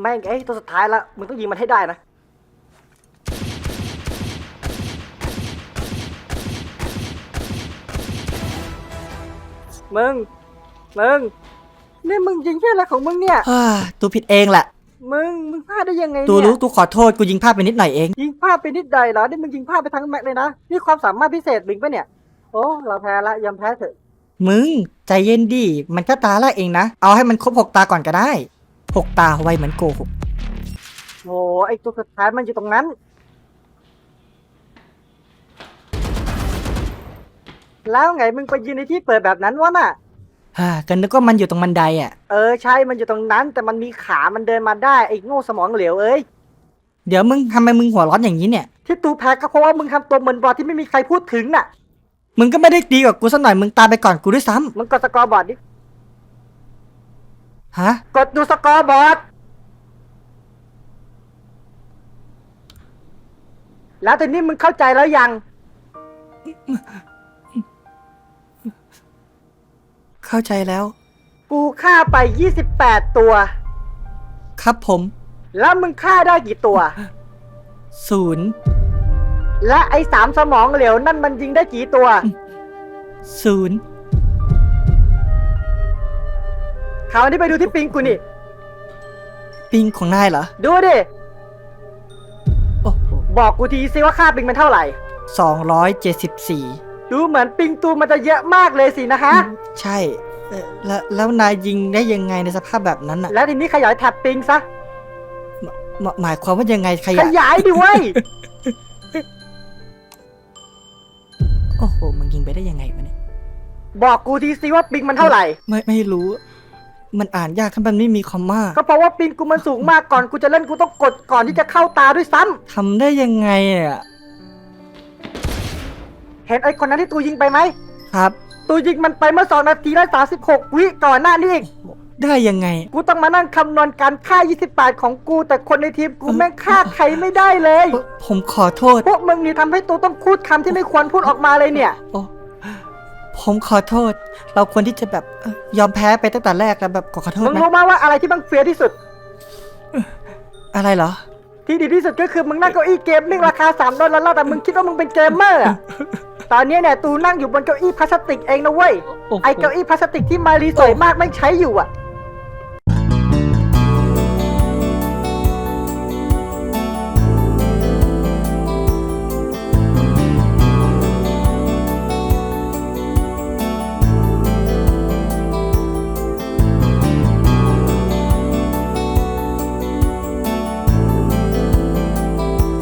แม่งเอ้ยตัวสุดท้ายละมึงต้องยิงมันให้ได้นะมึงมึงนี่มึงยิงเพื่ออะไรของมึงเนี่ยฮ่าตูผิดเองแหละ มึงมึงพลาดได้ยังไงตูเนี่ยรู้ตูขอโทษกูยิงพลาดไปนิดหน่อยเอง ยิงพลาดไปนิดใดเหรอนี่มึงยิงพลาดไปทั้งแม็กเลยนะนี่ความสามารถพิเศษมึงปะเนี่ยโอ้เราแพ้ละยอมแพ้เถอะมึง ใจเย็นดิมันก็ตาละเองนะ เอาให้มันครบหกตาก่อนก็ได้ หกตาไวเหมือนโกหกโอ้ไอตัวสุดท้ายมันอยู่ตรงนั้น แล้วไงมึงไปยืนในที่เปิดแบบนั้นวะน่ะ ฮ่าก็นึกว่ามันอยู่ตรงบันไดอะ เออใช่มันอยู่ตรงนั้น แต่มันมีขามันเดินมาได้ไอ้โง่สมองเหลวเอ้ยเดี๋ยวมึงทำไมมึงหัวร้อนอย่างนี้เนี่ย ที่ตูแพ้ก็เพราะว่ามึงทำตัวเหมือนบอลที่ไม่มีใครพูดถึงน่ะ มึงก็ไม่ได้ดีกว่ากูสักหน่อยมึงตายไปก่อนกูด้วยซ้มึงกดสกอร์บอร์ดดิำ ฮะ กดดูสกอร์บอร์ดแล้วตอนนี้มึงเข้าใจแล้วยัง เข้าใจแล้ว กูฆ่าไป 28 ตัว ครับผม แล้วมึงฆ่าได้กี่ตัว ศูนย์ และไอ้สามสมองเหลวนั่นมันยิงได้กี่ตัว ศูนย์ คราวนี้ไปดูที่ปิงกูนี่ ปิงของนายเหรอ ดูดิ โอ้โหบอกกูทีซิว่าค่าปิงมันเท่าไหร่ สองร้อยเจ็ดสิบสี่ดูเหมือนปิงตูมันจะเยอะมากเลยสินะฮะ ใช่เอ่อแล้วแล้วนายยิงได้ยังไงในสภาพแบบนั้นอะ แล้วทีนี้ขยายแท็บปิงซะ หมหมายความว่ายังไงขขยะยายดิเว้ย โอ้โห มึงยิงไปได้ยังไงวะเนี่ย บอกกูทีซิว่าปิงมันเท่าไหร่ ไม่ไม่รู้ มันอ่านยากถ้ามันไม่มีคอมมาก็เพราะว่าปิงกูมันสูงมากก่อนกูจะเล่นกูต้องกดก่อนที่จะเข้าตาด้วยซ้ำทำได้ยังไงอะเห็นไอ้คนนั้นที่ตูยิงไปไหมครับ ตูยิงมันไปเมื่อสองนาทีและสาสิบหกวิก่อนหน้านี้อีกได้ยังไง กูต้องมานั่งคำนวณการฆ่า 28 ของกู แต่คนในทีมกูแม่งฆ่าใครไม่ได้เลย ผมขอโทษ พวกมึงนี่ทำให้ตูต้องพูดคำที่ไม่ควรพูดออกมาเลยเนี่ย โอ้ ผมขอโทษ เราควรที่จะแบบเอ่อยอมแพ้ไปตั้งแต่แรกแล้วแบบขอขอโทษมึงนะรู้ไหมว่าอะไรที่มึงเฟียที่สุด อะไรเหรอ ที่ดีที่สุดก็คือมึงนั่งเก้าอี้เกมมิ่งราคา3ดอลลาร์แต่มึงคิดว่ามึงเป็นเกมเมอร์อะตอนนี้เนี่ยตูนั่งอยู่บนเก้าอี้พลาสติกเองนะเว้ยโอ้โห ไอเก้าอี้พลาสติกที่มารีสวยมากไม่งใช้อยู่อะ